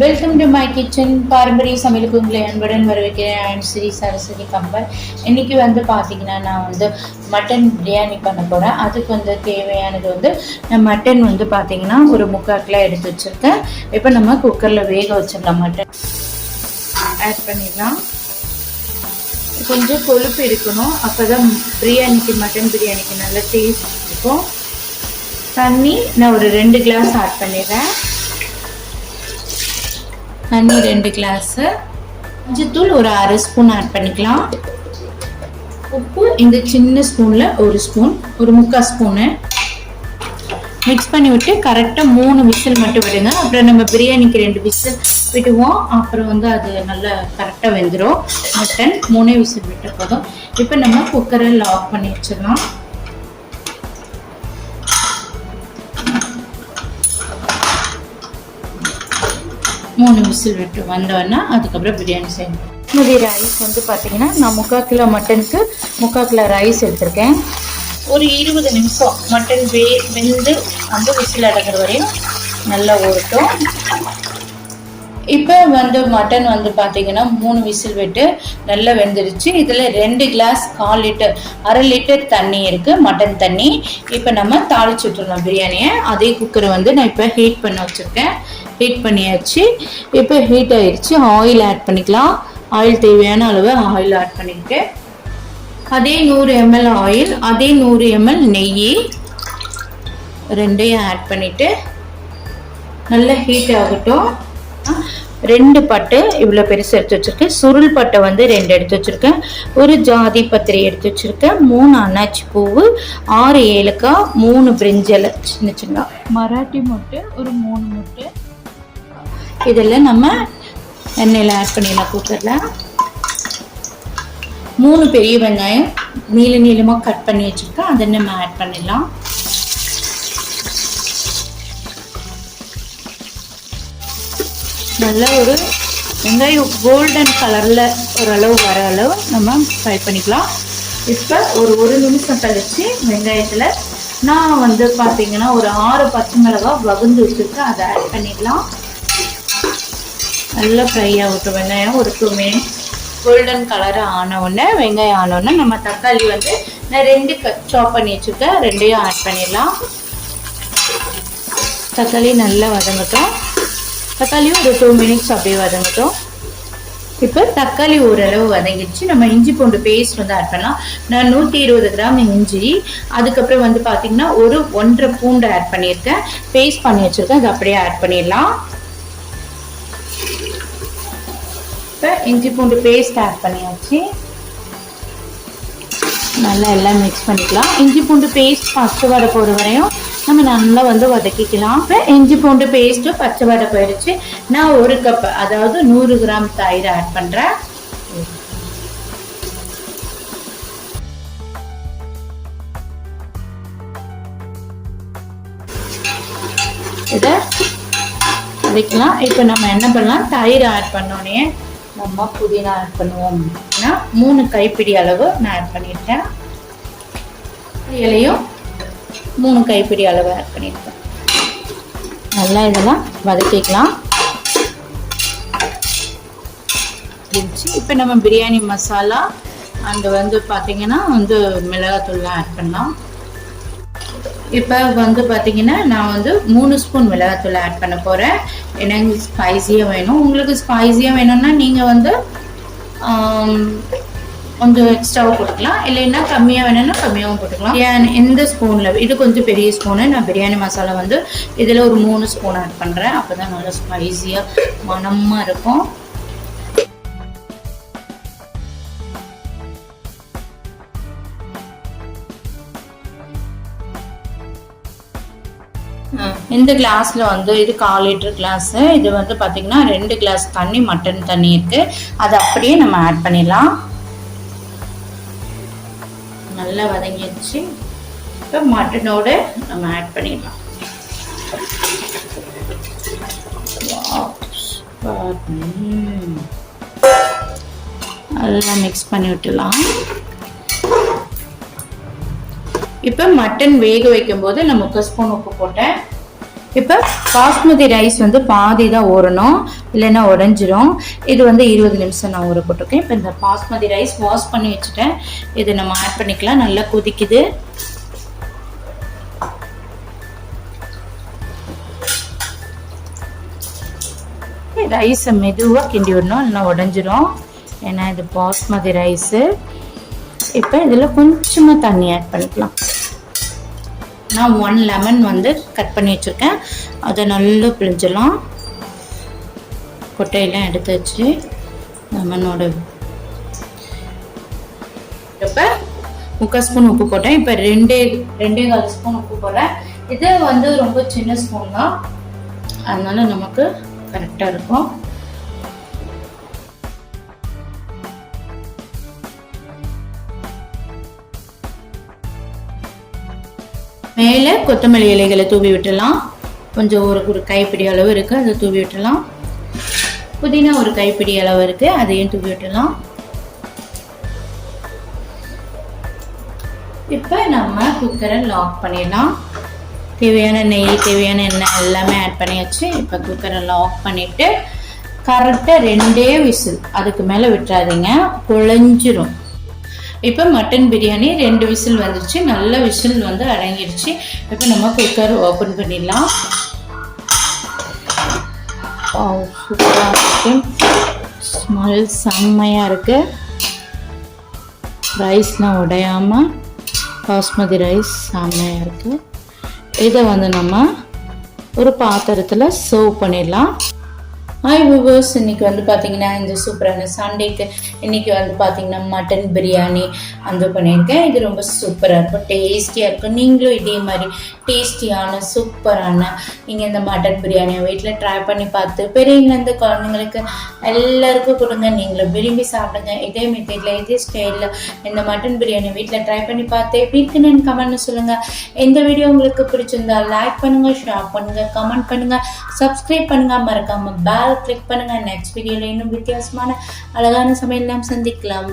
Welcome to my kitchen பாரம்பரிய சமையலுக்கு உங்களை அன்புடன் வரவேற்கிறேன். அண்ட் ஸ்ரீ சரஸ்வதி கம்பர் இன்னைக்கு வந்து பார்த்தீங்கன்னா நான் வந்து மட்டன் பிரியாணி பண்ண போகிறேன் அதுக்கு வந்து தேவையானது வந்து நான் மட்டன் வந்து பார்த்தீங்கன்னா ஒரு முக்கால் கிலோ எடுத்து வச்சுருக்கேன். இப்போ நம்ம குக்கரில் வேக வச்சிடலாம் மட்டன் ஆட் பண்ணிடலாம். கொஞ்சம் கொழுப்பு இருக்கணும். அப்போ தான் பிரியாணிக்கு மட்டன் பிரியாணிக்கு நல்ல டேஸ்ட் இருக்கும். தண்ணி நான் ஒரு ரெண்டு கிளாஸ் ஆட் பண்ணிடுறேன். தண்ணி ரெண்டு கிளாஸு. மஞ்சத்தூள் ஒரு அரை ஸ்பூன் ஆட் பண்ணிக்கலாம். உப்பு இந்த சின்ன ஸ்பூனில் ஒரு ஸ்பூன் ஒரு முக்கால் ஸ்பூனு. மிக்ஸ் பண்ணி விட்டு கரெக்டாக மூணு விசில் மட்டும் விடுங்க. அப்புறம் நம்ம பிரியாணிக்கு ரெண்டு விசில் விடுவோம். அப்புறம் வந்து அது நல்லா கரெக்டாக வெந்துடும் மட்டன் மூணே விசில் விட்ட போதும். இப்போ நம்ம குக்கரை லாக் பண்ணி வச்சிடலாம். மூணு விசில் விட்டு வந்தோன்னா அதுக்கப்புறம் பிரியாணி செய்யணும். முதி ரைஸ் வந்து பார்த்தீங்கன்னா நான் முக்கால் கிலோ மட்டனுக்கு முக்கால் கிலோ ரைஸ் எடுத்திருக்கேன். ஒரு இருபது நிமிஷம் மட்டன் வே வெந்து அந்த விசில் அடங்குற வரையும் நல்லா ஊறட்டும். இப்போ வந்து மட்டன் வந்து பார்த்தீங்கன்னா மூணு விசில் விட்டு நல்லா வெந்துடுச்சு இதில் ரெண்டு கிளாஸ் கால் லிட்டர் அரை லிட்டர் தண்ணி இருக்குது மட்டன் தண்ணி. இப்போ நம்ம தாளிச்சு விட்டுறலாம் பிரியாணியை. அதே குக்கரை வந்து நான் இப்போ ஹீட் பண்ண வச்சுருக்கேன். ஹீட் பண்ணியாச்சு. இப்போ ஹீட் ஆயிடுச்சு ஆயில் ஆட் பண்ணிக்கலாம். ஆயில் தேவையான அளவு ஆயில் ஆட் பண்ணிக்கிட்டு அதே நூறு எம்எல் ஆயில் அதே நூறு எம்எல் நெய் ரெண்டையும் ஆட் பண்ணிவிட்டு நல்லா ஹீட் ஆகட்டும். ரெண்டு பட்டு இவ்வளோ பெருசு எடுத்து வச்சுருக்கேன். சுருள் பட்டை வந்து ரெண்டு எடுத்து வச்சுருக்கேன். ஒரு ஜாதி பத்திரி எடுத்து வச்சுருக்கேன். மூணு அன்னாச்சி பூவு ஆறு ஏலக்காய் மூணு பிரிஞ்சலை சின்ன சின்ன மராட்டி முட்டை ஒரு மூணு முட்டை. இதெல்லாம் நம்ம எண்ணெயில் ஆட் பண்ணிடலாம் குக்கரில் மூணு பெரிய வெங்காயம் நீள நீளமாக கட் பண்ணி வச்சுருக்கோம். அதை நம்ம ஆட் பண்ணிடலாம். நல்ல ஒரு வெங்காயம் கோல்டன் கலரில் ஓரளவு வர அளவு நம்ம ஃப்ரை பண்ணிக்கலாம். இப்போ ஒரு ஒரு நிமிஷம் கழித்து வெங்காயத்தில் நான் வந்து பார்த்தீங்கன்னா ஒரு ஆறு பச்சை மிளகாய் வகுந்து வச்சுருக்கேன். அதை ஆட் பண்ணிடலாம். நல்லா ஃப்ரை ஆகட்டும் வெங்காயம். ஒரு டூ மினிட்ஸ் கோல்டன் கலர் ஆனவுடனே வெங்காயம் ஆனவுடனே நம்ம தக்காளி வந்து நான் ரெண்டு சாப் பண்ணி வச்சுருக்கேன். ரெண்டையும் ஆட் பண்ணிடலாம். தக்காளி நல்லா வதங்கட்டும். தக்காளியும் ஒரு டூ மினிட்ஸ் அப்படியே வதங்கட்டும். இப்போ தக்காளி ஓரளவு வதங்கிடுச்சு. நம்ம இஞ்சி பூண்டு பேஸ்ட் வந்து ஆட் பண்ணலாம். நான் நூற்றி இருபது கிராம் இஞ்சி. அதுக்கப்புறம் வந்து பார்த்தீங்கன்னா ஒரு ஒன்றரை பூண்டு ஆட் பண்ணியிருக்கேன். பேஸ்ட் பண்ணி வச்சுருக்கேன். அது அப்படியே ஆட் பண்ணிடலாம். இப்போ இஞ்சி பூண்டு பேஸ்ட் ஆட் பண்ணியாச்சு. நல்லா எல்லாம் மிக்ஸ் பண்ணிக்கலாம். இஞ்சி பூண்டு பேஸ்ட் ஃபஸ்ட்டு வடை போகிற வரையும் நம்ம நல்லா வந்து வதக்கிக்கலாம். இப்போ இஞ்சி பூண்டு பேஸ்ட்டு பச்சை வடை போயிடுச்சு. நான் ஒரு கப் அதாவது நூறு கிராம் தயிர் ஆட் பண்ணுறேன் இதை வதக்கலாம். இப்போ நம்ம என்ன பண்ணலாம்? தயிர் ஆட் பண்ணோன்னே நம்ம புதினா ஆட் பண்ணுவோம் அப்படின்னா மூணு கைப்பிடி அளவு நான் ஆட் பண்ணியிருக்கேன். இலையும் மூணு கைப்பிடி அளவு ஆட் பண்ணியிருக்கேன். நல்லா இதெல்லாம் வதக்கிக்கலாம். இப்போ நம்ம பிரியாணி மசாலா அங்கே வந்து பார்த்தீங்கன்னா வந்து மிளகாத்தூள்லாம் ஆட் பண்ணலாம். இப்போ வந்து பார்த்தீங்கன்னா நான் வந்து மூணு ஸ்பூன் மிளகாத்தூள் ஆட் பண்ண போகிறேன் ஏன்னா எங்களுக்கு ஸ்பைஸியாக வேணும். உங்களுக்கு ஸ்பைஸியாக வேணும்னா நீங்கள் வந்து கொஞ்சம் எக்ஸ்ட்ராவாக போட்டுக்கலாம். இல்லைன்னா கம்மியாக வேணும்னா கம்மியாகவும் போட்டுக்கலாம். ஏன் எந்த ஸ்பூனில் இது கொஞ்சம் பெரிய ஸ்பூனு நான் பிரியாணி மசாலா வந்து இதில் ஒரு மூணு ஸ்பூன் ஆட் பண்ணுறேன் அப்போ தான் நல்லா ஸ்பைஸியாக மனமாக இருக்கும். இந்த கிளாஸில் வந்து இது கால் லிட்டர் கிளாஸு. இது வந்து பார்த்திங்கன்னா ரெண்டு கிளாஸ் தண்ணி மட்டன் தண்ணி இருக்குது அதை அப்படியே நம்ம ஆட் பண்ணிடலாம். நல்லா வதங்கிடுச்சு. இப்போ மட்டனோடு நம்ம ஆட் பண்ணிடலாம். நல்லா மிக்ஸ் பண்ணி விட்டுலாம் இப்போ மட்டன் வேக வைக்கும் போது நான் முக்கால் ஸ்பூன் உப்பு போட்டேன். இப்போ பாஸ்மதி ரைஸ் வந்து பாதி தான் ஊறணும் இல்லைன்னா உடஞ்சிரும். இது வந்து இருபது நிமிஷம் நான் ஊற போட்டிருக்கேன். இப்போ இந்த பாஸ்மதி ரைஸ் வாஷ் பண்ணி வச்சுட்டேன். இதை நம்ம ஆட் பண்ணிக்கலாம். நல்லா கொதிக்குது. ரைஸை மெதுவாக கிண்டி விடணும் இல்லைன்னா உடஞ்சிரும். ஏன்னா இது பாஸ்மதி ரைஸு இப்போ இதில் கொஞ்சமாக தண்ணி ஆட் பண்ணிக்கலாம். நான் ஒன் லெமன் வந்து கட் பண்ணி வச்சுருக்கேன். அதை நல்லா பிழிஞ்சலாம் கொட்டையெல்லாம் எடுத்து வச்சு லெமனோட இப்போ முக்கால் ஸ்பூன் உப்பு போட்டேன். இப்போ ரெண்டே ரெண்டே கால் ஸ்பூன் உப்பு போடுறேன். இது வந்து ரொம்ப சின்ன ஸ்பூன் தான். அதனால நமக்கு கரெக்டாக இருக்கும். மேலே கொத்தமல்லி இலைகளை தூவி விட்டுலாம் கொஞ்சம் ஒரு ஒரு கைப்பிடி அளவு இருக்குது அதை தூவி விட்டுலாம் புதினா ஒரு கைப்பிடி அளவு இருக்குது அதையும் தூவி விட்டுலாம் இப்போ நம்ம குக்கரை லாக் பண்ணிடலாம். தேவையான நெய் தேவையான எண்ணெய் எல்லாமே ஆட் பண்ணியாச்சு இப்போ குக்கரை லாக் பண்ணிவிட்டு கரெக்டாக ரெண்டே விசில் அதுக்கு மேலே விட்டுறாதீங்க குழஞ்சிரும் இப்போ மட்டன் பிரியாணி ரெண்டு விசில் வந்துருச்சு. நல்ல விசில் வந்து அடங்கிடுச்சு இப்போ நம்ம குக்கர் ஓப்பன் பண்ணிடலாம். சூப்பராக இருக்கு. ஸ்மெல் செம்மையாக இருக்குது ரைஸ்லாம் உடையாமல் பாஸ்மதி ரைஸ் செம்மையாக இருக்குது இதை வந்து நம்ம ஒரு பாத்திரத்தில் சர்வ் பண்ணிடலாம். ஹாய் விவர்ஸ் இன்னைக்கு வந்து பார்த்தீங்கன்னா இந்த சூப்பரான சண்டேக்கு இன்னைக்கு வந்து பார்த்தீங்கன்னா மட்டன் பிரியாணி அந்த பண்ணியிருக்கேன். இது ரொம்ப சூப்பராக இருக்கும். டேஸ்டியாக இருக்கும். நீங்களும் இதே மாதிரி டேஸ்டியான சூப்பரான நீங்கள் இந்த மட்டன் பிரியாணியை வீட்டில் ட்ரை பண்ணி பார்த்து பெரியவங்கலேருந்து குழந்தைங்களுக்கு எல்லாருக்கும் கொடுங்க. நீங்களும் விரும்பி சாப்பிடுங்க. இதே மெத்தேடில் இதே ஸ்டைலில் இந்த மட்டன் பிரியாணி வீட்டில் ட்ரை பண்ணி பார்த்து எப்படி இருக்குன்னு கமெண்ட்னு சொல்லுங்கள் எந்த வீடியோ உங்களுக்கு பிடிச்சிருந்தா லைக் பண்ணுங்கள் ஷேர் பண்ணுங்கள் கமெண்ட் பண்ணுங்கள் சப்ஸ்கிரைப் பண்ணுங்கள் மறக்காமல் பேல் கிளிக் பண்ணுங்கள் நெக்ஸ்ட் வீடியோவில் இன்னும் வித்தியாசமான அழகான சமையல் நாம் சந்திக்கலாம்.